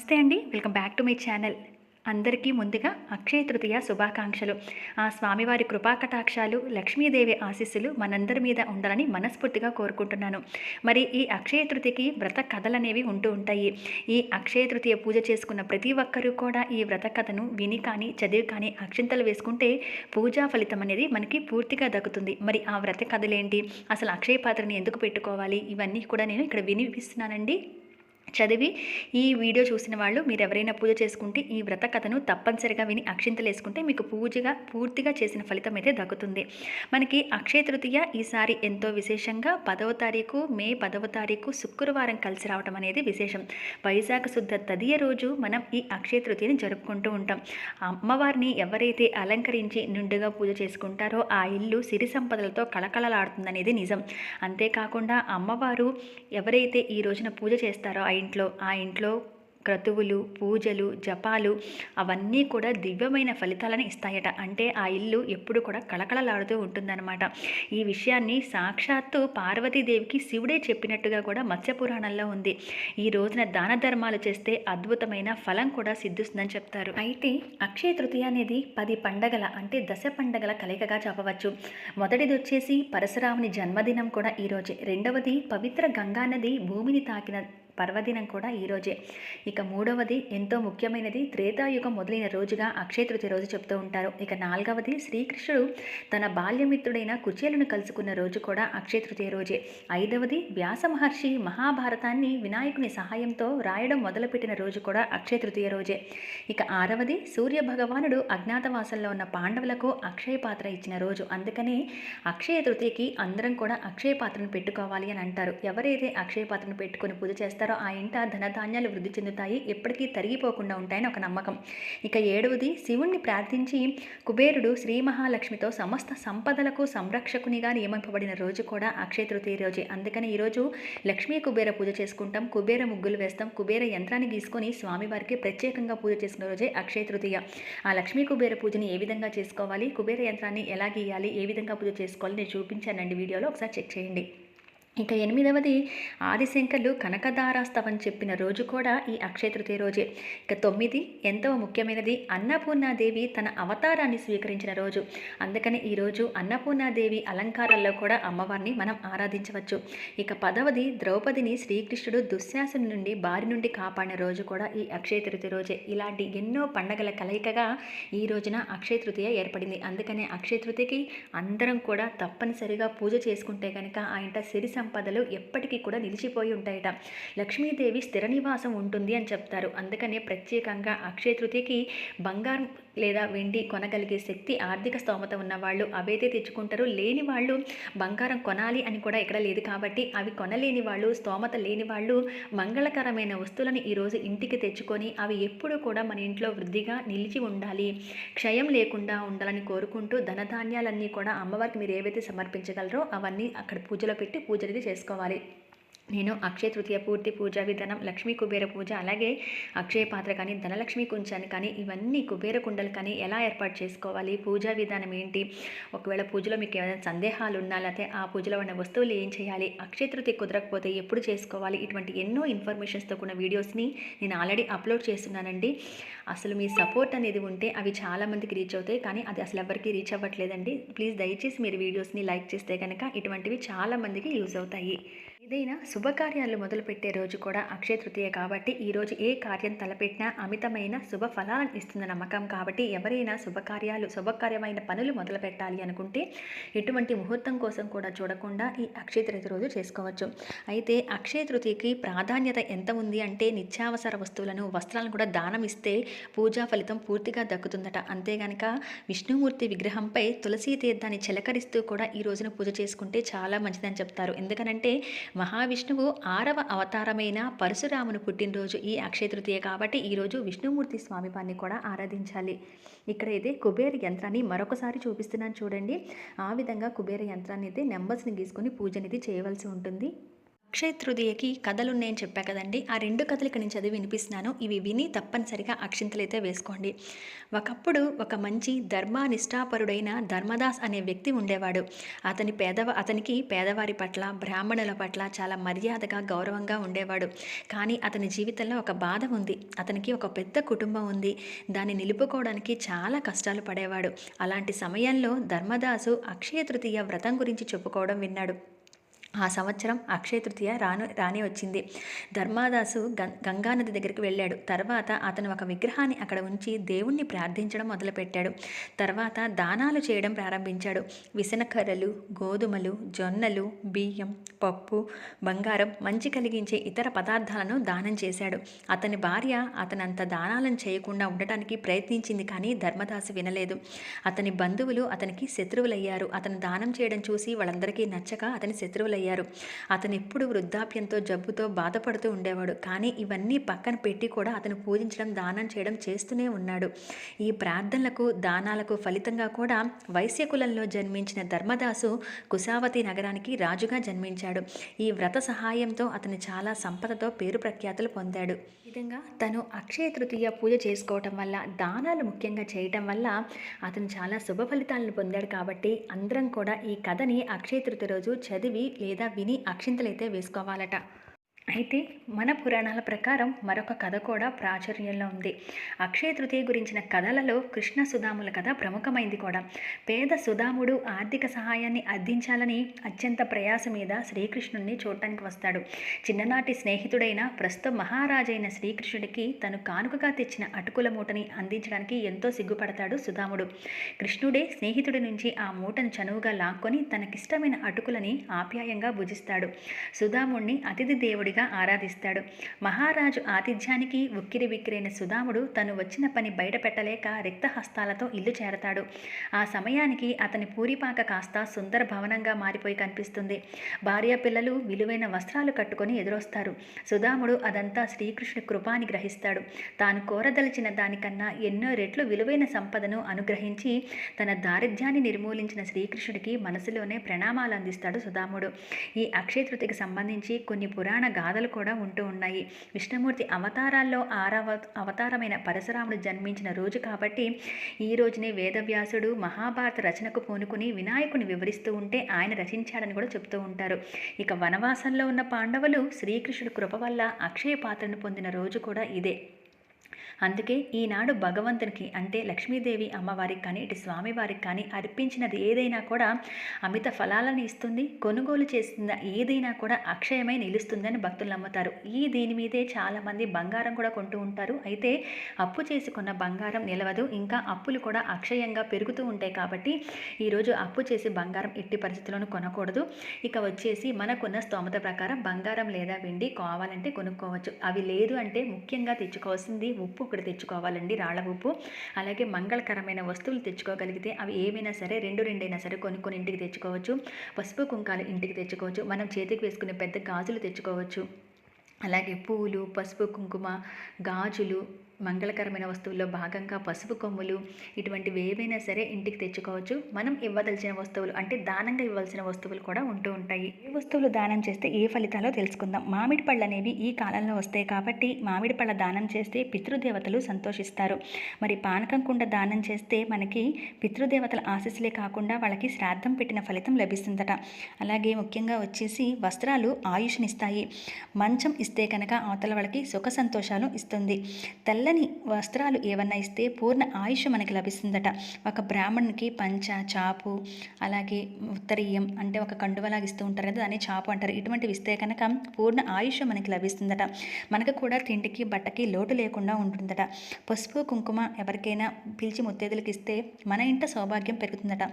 నమస్తే అండి. Welcome back to my channel. అందరికీ ముందుగా అక్షయ తృతీయ శుభాకాంక్షలు. ఆ స్వామివారి కృపాకటాక్షాలు లక్ష్మీదేవి ఆశీస్సులు మనందరి మీద ఉండాలని మనస్ఫూర్తిగా కోరుకుంటున్నాను. మరి ఈ అక్షయ తృతికి వ్రత కథలు అనేవి ఉంటూ ఉంటాయి. ఈ అక్షయ తృతీయ పూజ చేసుకున్న ప్రతి ఒక్కరూ కూడా ఈ వ్రత కథను విని కానీ చదివి కానీ అక్షింతలు వేసుకుంటే పూజా ఫలితం అనేది మనకి పూర్తిగా దక్కుతుంది. మరి ఆ వ్రత కథలేంటి? అసలు అక్షయ పాత్రని ఎందుకు పెట్టుకోవాలి? ఇవన్నీ కూడా నేను ఇక్కడ వినిపిస్తున్నానండి. చదివి ఈ వీడియో చూసిన వాళ్ళు మీరు ఎవరైనా పూజ చేసుకుంటే ఈ వ్రత కథను తప్పనిసరిగా విని అక్షింతలు వేసుకుంటే మీకు పూజగా పూర్తిగా చేసిన ఫలితం అయితే దక్కుతుంది. మనకి అక్షయ తృతీయ ఈసారి ఎంతో విశేషంగా పదవ తారీఖు మే పదవ తారీఖు శుక్రవారం కలిసి రావడం అనేది విశేషం. వైశాఖ శుద్ధ తదియ రోజు మనం ఈ అక్షయ తృతీయని జరుపుకుంటూ ఉంటాం. అమ్మవారిని ఎవరైతే అలంకరించి నిండుగా పూజ చేసుకుంటారో ఆ ఇల్లు సిరి సంపదలతో కళకళలాడుతుందనేది నిజం. అంతేకాకుండా అమ్మవారు ఎవరైతే ఈ రోజున పూజ చేస్తారో ఐ ఇంట్లో ఆ ఇంట్లో క్రతువులు పూజలు జపాలు అవన్నీ కూడా దివ్యమైన ఫలితాలను ఇస్తాయట. అంటే ఆ ఇల్లు ఎప్పుడు కూడా కళకళలాడుతూ ఉంటుందన్నమాట. ఈ విషయాన్ని సాక్షాత్తు పార్వతీదేవికి శివుడే చెప్పినట్టుగా కూడా మత్స్య పురాణంలో ఉంది. ఈ రోజున దాన ధర్మాలు చేస్తే అద్భుతమైన ఫలం కూడా సిద్ధిస్తుందని చెప్తారు. అయితే అక్షయ తృతీయ అనేది పది పండగల అంటే దశ పండగల కలయికగా చెప్పవచ్చు. మొదటిది వచ్చేసి పరశురాముని జన్మదినం కూడా ఈరోజే రెండవది పవిత్ర గంగానది భూమిని తాకిన పర్వదినం కూడా ఈరోజే ఇక మూడవది ఎంతో ముఖ్యమైనది త్రేతాయుగం మొదలైన రోజుగా అక్షయ తృతీయ రోజు చెప్తూ ఉంటారు. ఇక నాలుగవది శ్రీకృష్ణుడు తన బాల్యమిత్రుడైన కుచేలును కలుసుకున్న రోజు కూడా అక్షయ తృతీయ రోజే. ఐదవది వ్యాస మహర్షి మహాభారతాన్ని వినాయకుని సహాయంతో రాయడం మొదలుపెట్టిన రోజు కూడా అక్షయ తృతీయ రోజే. ఇక ఆరవది సూర్య భగవానుడు అజ్ఞాతవాసంలో ఉన్న పాండవులకు అక్షయ పాత్ర ఇచ్చిన రోజు. అందుకని అక్షయ తృతీయకి అందరం కూడా అక్షయ పాత్రను పెట్టుకోవాలి అని అంటారు. ఎవరైతే అక్షయ పాత్రను పెట్టుకొని పూజ చేస్తారో ఆ ఇంట ధనధాన్యాలు వృద్ధి చెందుతాయి. ఎప్పటికీ తరిగిపోకుండా ఉంటాయని ఒక నమ్మకం. ఇక ఏడవది శివుణ్ణి ప్రార్థించి కుబేరుడు శ్రీ మహాలక్ష్మితో సమస్త సంపదలకు సంరక్షకునిగా నియమింపబడిన రోజు కూడా అక్షయ తృతీయ రోజే. అందుకని ఈరోజు లక్ష్మీ కుబేర పూజ చేసుకుంటాం. కుబేర ముగ్గులు వేస్తాం. కుబేర యంత్రాన్ని గీసుకొని స్వామివారికి ప్రత్యేకంగా పూజ చేసుకున్న రోజే అక్షయ తృతీయ. ఆ లక్ష్మీ కుబేర పూజని ఏ విధంగా చేసుకోవాలి? కుబేర యంత్రాన్ని ఎలా గీయాలి? ఏ విధంగా పూజ చేసుకోవాలి? నేను చూపించానండి వీడియోలో. ఒకసారి చెక్ చేయండి. ఇక ఎనిమిదవది ఆదిశంకర్లు కనకదారాస్తవం చెప్పిన రోజు కూడా ఈ అక్షయ తృతీయ రోజే. ఇక తొమ్మిది ఎంతో ముఖ్యమైనది అన్నపూర్ణాదేవి తన అవతారాన్ని స్వీకరించిన రోజు. అందుకని ఈరోజు అన్నపూర్ణాదేవి అలంకారాల్లో కూడా అమ్మవారిని మనం ఆరాధించవచ్చు. ఇక పదవది ద్రౌపదిని శ్రీకృష్ణుడు దుశ్శాసన నుండి బారి నుండి కాపాడిన రోజు కూడా ఈ అక్షయ తృతీయ రోజే. ఇలాంటి ఎన్నో పండగల కలయికగా ఈ రోజున అక్షయ తృతీయ ఏర్పడింది. అందుకనే అక్షయ తృతీయకి అందరం కూడా తప్పనిసరిగా పూజ చేసుకుంటే కనుక ఆ ఇంట సిరి సంపదలు ఎప్పటికీ కూడా నిలిచిపోయి ఉంటాయట. లక్ష్మీదేవి స్థిర నివాసం ఉంటుంది అని చెప్తారు. అందుకనే ప్రత్యేకంగా అక్షయ తృతీయకి బంగారం లేదా వెండి కొనగలిగే శక్తి ఆర్థిక స్తోమత ఉన్న వాళ్ళు అవైతే తెచ్చుకుంటారు లేని వాళ్ళు బంగారం కొనాలి అని కూడా ఇక్కడ లేదు కాబట్టి అవి కొనలేని వాళ్ళు స్తోమత లేని వాళ్ళు మంగళకరమైన వస్తువులను ఈరోజు ఇంటికి తెచ్చుకొని అవి ఎప్పుడు కూడా మన ఇంట్లో వృద్ధిగా నిలిచి ఉండాలి. క్షయం లేకుండా ఉండాలని కోరుకుంటూ ధనధాన్యాలన్నీ కూడా అమ్మవారికి మీరు ఏవైతే సమర్పించగలరో అవన్నీ అక్కడ పూజలో పెట్టి పూజ అనేది చేసుకోవాలి. నేను అక్షయ తృతీయ పూర్తి పూజా విధానం లక్ష్మీ కుబేర పూజ అలాగే అక్షయ పాత్ర కానీ ధనలక్ష్మి కుంచాన్ని కానీ ఇవన్నీ కుబేర కుండలు కానీ ఎలా ఏర్పాటు చేసుకోవాలి? పూజా విధానం ఏంటి? ఒకవేళ పూజలో మీకు ఏమైనా సందేహాలు ఉన్నా లేకపోతే ఆ పూజలో ఉన్న వస్తువులు ఏం చేయాలి? అక్షయ తృతీయ కుదరకపోతే ఎప్పుడు చేసుకోవాలి? ఇటువంటి ఎన్నో ఇన్ఫర్మేషన్స్తో కూడిన వీడియోస్ని నేను ఆల్రెడీ అప్లోడ్ చేస్తున్నానండి. అసలు మీ సపోర్ట్ అనేది ఉంటే అవి చాలామందికి రీచ్ అవుతాయి కానీ అది అసలు ఎవరికి రీచ్ అవ్వట్లేదండి. ప్లీజ్ దయచేసి మీరు వీడియోస్ని లైక్ చేస్తే కనుక ఇటువంటివి చాలామందికి యూజ్ అవుతాయి. ఏదైనా శుభకార్యాలు మొదలుపెట్టే రోజు కూడా అక్షయ తృతీయ కాబట్టి ఈరోజు ఏ కార్యం తలపెట్టినా అమితమైన శుభ ఫలాలను ఇస్తున్న నమ్మకం కాబట్టి ఎవరైనా శుభకార్యాలు శుభకార్యమైన పనులు మొదలు పెట్టాలి అనుకుంటే ఎటువంటి ముహూర్తం కోసం కూడా చూడకుండా ఈ అక్షయ తృతీయ రోజు చేసుకోవచ్చు. అయితే అక్షయ తృతీయకి ప్రాధాన్యత ఎంత ఉంది అంటే నిత్యావసర వస్తువులను వస్త్రాలను కూడా దానం ఇస్తే పూజా ఫలితం పూర్తిగా దక్కుతుందట. అంతేగానక విష్ణుమూర్తి విగ్రహంపై తులసీ తీర్థాన్ని చిలకరిస్తూ కూడా ఈ రోజున పూజ చేసుకుంటే చాలా మంచిదని చెప్తారు. ఎందుకనంటే మహావిష్ణువు ఆరవ అవతారమైన పరశురామును పుట్టినరోజు ఈ అక్షయ తృతీయ కాబట్టి ఈరోజు విష్ణుమూర్తి స్వామివారిని కూడా ఆరాధించాలి. ఇక్కడైతే కుబేర యంత్రాన్ని మరొకసారి చూపిస్తున్నాను చూడండి. ఆ విధంగా కుబేర యంత్రాన్ని అయితే నెంబర్స్ని గీసుకొని పూజ అనేది చేయవలసి ఉంటుంది. అక్షయ తృతీయకి కథలు చెప్పా కదండి. ఆ రెండు కథలు ఇక్కడ నేను చదివి వినిపిస్తున్నాను. ఇవి విని తప్పనిసరిగా అక్షింతలైతే వేసుకోండి. ఒకప్పుడు ఒక మంచి ధర్మానిష్టాపరుడైన ధర్మదాస్ అనే వ్యక్తి ఉండేవాడు. అతని పేదవ అతనికి పేదవారి పట్ల బ్రాహ్మణుల పట్ల చాలా మర్యాదగా గౌరవంగా ఉండేవాడు. కానీ అతని జీవితంలో ఒక బాధ ఉంది. అతనికి ఒక పెద్ద కుటుంబం ఉంది. దాన్ని నిలుపుకోవడానికి చాలా కష్టాలు పడేవాడు. అలాంటి సమయంలో ధర్మదాసు అక్షయ తృతీయ వ్రతం గురించి చెప్పుకోవడం విన్నాడు. ఆ సంవత్సరం అక్షయ తృతీయ రాను రానే వచ్చింది. ధర్మాదాసు గం గంగానది దగ్గరికి వెళ్ళాడు. తర్వాత అతను ఒక విగ్రహాన్ని అక్కడ ఉంచి దేవుణ్ణి ప్రార్థించడం మొదలుపెట్టాడు. తర్వాత దానాలు చేయడం ప్రారంభించాడు. విసనకర్రలు గోధుమలు జొన్నలు బియ్యం పప్పు బంగారం మంచి కలిగించే ఇతర పదార్థాలను దానం చేశాడు. అతని భార్య అతనంత దానాలను చేయకుండా ఉండటానికి ప్రయత్నించింది కానీ ధర్మదాసు వినలేదు. అతని బంధువులు అతనికి శత్రువులయ్యారు. అతను దానం చేయడం చూసి వాళ్ళందరికీ నచ్చక అతని శత్రువులయ్యారు అయ్యారు. అతను ఎప్పుడు వృద్ధాప్యంతో జబ్బుతో బాధపడుతూ ఉండేవాడు. కానీ ఇవన్నీ పక్కన పెట్టి కూడా అతను పూజించడం దానం చేయడం చేస్తూనే ఉన్నాడు. ఈ ప్రార్థనలకు దానాలకు ఫలితంగా కూడా వైశ్యకులంలో జన్మించిన ధర్మదాసు కుశావతి నగరానికి రాజుగా జన్మించాడు. ఈ వ్రత సహాయంతో అతను చాలా సంపదతో పేరు ప్రఖ్యాతులు పొందాడు. విధంగా తను అక్షయ తృతీయ పూజ చేసుకోవటం వల్ల దానాలు ముఖ్యంగా చేయటం వల్ల అతను చాలా శుభ ఫలితాలను పొందాడు కాబట్టి అందరం కూడా ఈ కథని అక్షయ తృతీయ రోజు చదివి లేదా విని అక్షింతలైతే వేసుకోవాలట. అయితే మన పురాణాల ప్రకారం మరొక కథ కూడా ప్రాచుర్యంలో ఉంది. అక్షయ తృతీయ గురించిన కథలలో కృష్ణ సుధాముల కథ ప్రముఖమైంది కూడా. పేద సుధాముడు ఆర్థిక సహాయాన్ని అందించాలని అత్యంత ప్రయాస మీద శ్రీకృష్ణుణ్ణి చూడటానికి వస్తాడు. చిన్ననాటి స్నేహితుడైన ప్రస్తుత మహారాజైన శ్రీకృష్ణుడికి తను కానుకగా తెచ్చిన అటుకుల మూటని అందించడానికి ఎంతో సిగ్గుపడతాడు సుధాముడు. కృష్ణుడే స్నేహితుడి నుంచి ఆ మూటను చనువుగా లాక్కొని తనకిష్టమైన అటుకులని ఆప్యాయంగా భుజిస్తాడు. సుధాముడిని అతిథి దేవుడిగా ఆరాధిస్తాడు. మహారాజు ఆతిథ్యానికి ఉక్కిరి విక్కిరైన సుధాముడు తను వచ్చిన పని బయట పెట్టలేక రిక్తహస్తాలతో ఇల్లు చేరతాడు. ఆ సమయానికి అతని పూరిపాక కాస్త సుందర భవనంగా మారిపోయి కనిపిస్తుంది. భార్య పిల్లలు విలువైన వస్త్రాలు కట్టుకొని ఎదురొస్తారు. సుధాముడు అదంతా శ్రీకృష్ణుడి కృపాని గ్రహిస్తాడు. తాను కోరదలిచిన దానికన్నా ఎన్నో రెట్లు విలువైన సంపదను అనుగ్రహించి తన దారిద్ర్యాన్ని నిర్మూలించిన శ్రీకృష్ణుడికి మనసులోనే ప్రణామాలు అందిస్తాడు సుధాముడు. ఈ అక్షయతృతికి సంబంధించి కొన్ని పురాణ గాథలు కూడా ఉంటూ ఉన్నాయి. విష్ణుమూర్తి అవతారాల్లో ఆరవ అవతారమైన పరశురాముడు జన్మించిన రోజు కాబట్టి ఈ రోజునే వేదవ్యాసుడు మహాభారత రచనకు పూనుకుని వినాయకుని వివరిస్తూ ఉంటే ఆయన రచించాడని కూడా చెప్తూ ఉంటారు. ఇక వనవాసంలో ఉన్న పాండవులు శ్రీకృష్ణుడి కృప వల్ల అక్షయ పాత్రను పొందిన రోజు కూడా ఇదే. అందుకే ఈనాడు భగవంతునికి అంటే లక్ష్మీదేవి అమ్మవారికి కానీ ఇటు స్వామివారికి కానీ అర్పించినది ఏదైనా కూడా అమిత ఫలాలను ఇస్తుంది కొనుగోలు చేసిన ఏదైనా కూడా అక్షయమై నిలుస్తుందని భక్తులు నమ్ముతారు. ఈ దీని మీదే చాలామంది బంగారం కూడా కొంటూ ఉంటారు. అయితే అప్పు చేసుకున్న బంగారం నిలవదు. ఇంకా అప్పులు కూడా అక్షయంగా పెరుగుతూ ఉంటాయి కాబట్టి ఈరోజు అప్పు చేసి బంగారం ఎట్టి పరిస్థితుల్లోనూ కొనకూడదు. ఇక వచ్చేసి మనకున్న స్తోమత ప్రకారం బంగారం లేదా వెండి కావాలంటే కొనుక్కోవచ్చు. అవి లేదు అంటే ముఖ్యంగా తెచ్చుకోవాల్సింది ఉప్పు ఒకటి తెచ్చుకోవాలండి రాళ్ళ ఉప్పు అలాగే మంగళకరమైన వస్తువులు తెచ్చుకోగలిగితే అవి ఏమైనా సరే రెండు రెండైనా సరే కొనుక్కొని ఇంటికి తెచ్చుకోవచ్చు. పసుపు కుంకాలు ఇంటికి తెచ్చుకోవచ్చు. మనం చేతికి వేసుకునే పెద్ద గాజులు తెచ్చుకోవచ్చు. అలాగే పూలు పసుపు కుంకుమ గాజులు మంగళకరమైన వస్తువుల్లో భాగంగా పసుపు కొమ్ములు ఇటువంటివి ఏవైనా సరే ఇంటికి తెచ్చుకోవచ్చు. మనం ఇవ్వదలిచిన వస్తువులు అంటే దానంగా ఇవ్వాల్సిన వస్తువులు కూడా ఉంటూ ఉంటాయి. ఏ వస్తువులు దానం చేస్తే ఏ ఫలితాలో తెలుసుకుందాం. మామిడి పళ్ళు అనేవి ఈ కాలంలో వస్తాయి కాబట్టి మామిడి పళ్ళ దానం చేస్తే పితృదేవతలు సంతోషిస్తారు. మరి పానకం కుండ దానం చేస్తే మనకి పితృదేవతల ఆశీస్సులే కాకుండా వాళ్ళకి శ్రాద్ధం పెట్టిన ఫలితం లభిస్తుందట. అలాగే ముఖ్యంగా వచ్చేసి వస్త్రాలు ఆయుష్నిస్తాయి. మంచం ఇస్తే కనుక అవతల వాళ్ళకి సుఖ సంతోషాలు ఇస్తుంది. తెల్ల తెల్లని వస్త్రాలు ఏమన్నా ఇస్తే పూర్ణ ఆయుష్ మనకి లభిస్తుందట. ఒక బ్రాహ్మణునికి పంచ చాపు అలాగే ఉత్తరీయం అంటే ఒక కండువలాగా ఇస్తూ ఉంటారు కదా దాన్ని చాపు అంటారు. ఇటువంటివి ఇస్తే కనుక పూర్ణ ఆయుష్ మనకి లభిస్తుందట. మనకు కూడా తిండికి బట్టకి లోటు లేకుండా ఉంటుందట. పసుపు కుంకుమ ఎవరికైనా పిలిచి ముత్తేదులకు ఇస్తే మన ఇంట సౌభాగ్యం పెరుగుతుందట.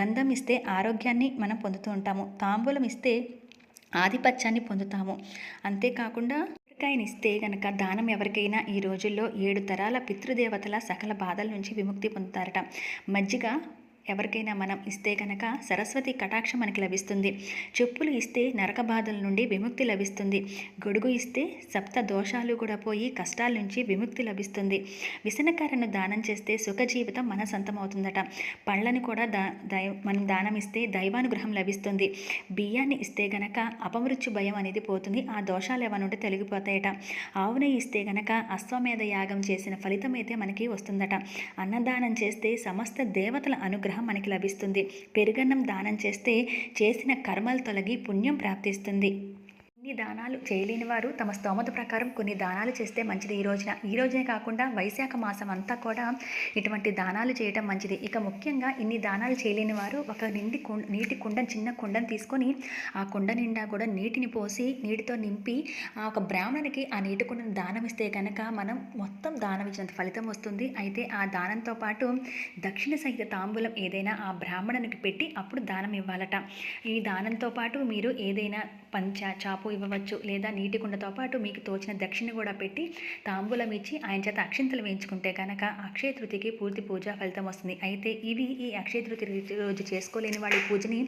గంధం ఇస్తే ఆరోగ్యాన్ని మనం పొందుతూ ఉంటాము. తాంబూలం ఇస్తే ఆధిపత్యాన్ని పొందుతాము. అంతేకాకుండా కాయని ఇస్తే గనక దానం ఎవరికైనా ఈ రోజుల్లో ఏడు తరాల పితృదేవతల సకల బాధల నుంచి విముక్తి పొందుతారట. మజ్జిగ ఎవరికైనా మనం ఇస్తే కనుక సరస్వతి కటాక్షం మనకి లభిస్తుంది. చెప్పులు ఇస్తే నరక బాధల నుండి విముక్తి లభిస్తుంది. గొడుగు ఇస్తే సప్త దోషాలు కూడా పోయి కష్టాల నుంచి విముక్తి లభిస్తుంది. విసనకరను దానం చేస్తే సుఖ జీవితం మన సొంతమవుతుందట. పళ్ళను కూడా దా దై మనం దానం ఇస్తే దైవానుగ్రహం లభిస్తుంది. బియ్యాన్ని ఇస్తే గనక అపమృత్యు భయం అనేది పోతుంది. ఆ దోషాలు ఏమనుంటే ఉంటే తొలగిపోతాయట. ఆవుని ఇస్తే గనక అశ్వమేధ యాగం చేసిన ఫలితం అయితే మనకి వస్తుందట. అన్నదానం చేస్తే సమస్త దేవతల అనుగ్రహం మనకి లభిస్తుంది. పెరుగన్నం దానం చేస్తే చేసిన కర్మలు తొలగి పుణ్యం ప్రాప్తిస్తుంది. ఇన్ని దానాలు చేయలేని వారు తమ స్తోమత ప్రకారం కొన్ని దానాలు చేస్తే మంచిది. ఈ రోజున ఈ రోజునే కాకుండా వైశాఖ మాసం అంతా కూడా ఇటువంటి దానాలు చేయటం మంచిది. ఇక ముఖ్యంగా ఇన్ని దానాలు చేయలేని వారు ఒక నిండి కుండ నీటి కుండ చిన్న కుండను తీసుకొని ఆ కుండ నిండా కూడా నీటిని పోసి నీటితో నింపి ఆ ఒక బ్రాహ్మణునికి ఆ నీటి కుండను దానం ఇస్తే కనుక మనం మొత్తం దానం ఇచ్చినంత ఫలితం వస్తుంది. అయితే ఆ దానంతో పాటు దక్షిణ సహిత తాంబూలం ఏదైనా ఆ బ్రాహ్మణునికి పెట్టి అప్పుడు దానం ఇవ్వాలట. ఈ దానంతో పాటు మీరు ఏదైనా పంచ చాపు ఇవ్వవచ్చు లేదా నీటి కుండతో పాటు మీకు తోచిన దక్షిణ కూడా పెట్టి తాంబూలం ఇచ్చి ఆయన చేత అక్షింతలు వేయించుకుంటే కనుక అక్షయ తృతికి పూర్తి పూజ ఫలితం వస్తుంది. అయితే ఇవి ఈ అక్షయ తృతి రోజు చేసుకోలేని వాడి పూజని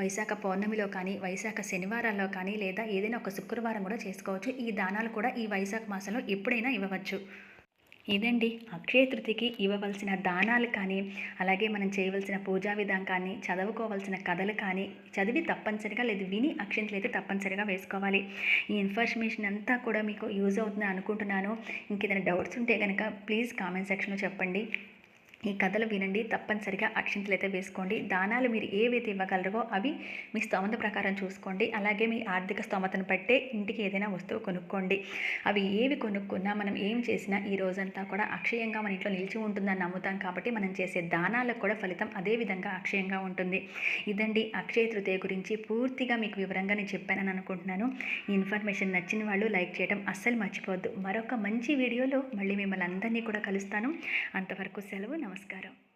వైశాఖ పౌర్ణమిలో కానీ వైశాఖ శనివారాల్లో కానీ లేదా ఏదైనా ఒక శుక్రవారం కూడా చేసుకోవచ్చు. ఈ దానాలు కూడా ఈ వైశాఖ మాసంలో ఎప్పుడైనా ఇవ్వవచ్చు. ఇదండి అక్షయ తృతికి ఇవ్వవలసిన దానాలు కానీ అలాగే మనం చేయవలసిన పూజా విధానం కానీ చదువుకోవాల్సిన కథలు కానీ చదివి తప్పనిసరిగా లేదు విని అక్షంతలు అయితే తప్పనిసరిగా వేసుకోవాలి. ఈ ఇన్ఫర్మేషన్ అంతా కూడా మీకు యూజ్ అవుతుందని అనుకుంటున్నాను. ఇంకేదైనా డౌట్స్ ఉంటే కనుక ప్లీజ్ కామెంట్ సెక్షన్లో చెప్పండి. ఈ కథలు వినండి తప్పనిసరిగా అక్షింతలు అయితే వేసుకోండి. దానాలు మీరు ఏవైతే ఇవ్వగలరో అవి మీ స్తోమత ప్రకారం చూసుకోండి. అలాగే మీ ఆర్థిక స్తోమతను బట్టే ఇంటికి ఏదైనా వస్తువు కొనుక్కోండి. అవి ఏవి కొనుక్కున్నా మనం ఏం చేసినా ఈ రోజంతా కూడా అక్షయంగా మన ఇంట్లో నిలిచి ఉంటుందని నమ్ముతాం కాబట్టి మనం చేసే దానాలకు కూడా ఫలితం అదే విధంగా అక్షయంగా ఉంటుంది. ఇదండి అక్షయ తృతీయ గురించి పూర్తిగా మీకు వివరంగా నేను చెప్పానని అనుకుంటున్నాను. ఈ ఇన్ఫర్మేషన్ నచ్చిన వాళ్ళు లైక్ చేయడం అస్సలు మర్చిపోవద్దు. మరొక మంచి వీడియోలో మళ్ళీ మిమ్మల్ని అందరినీ కూడా కలుస్తాను. అంతవరకు సెలవు ¡Máscaro!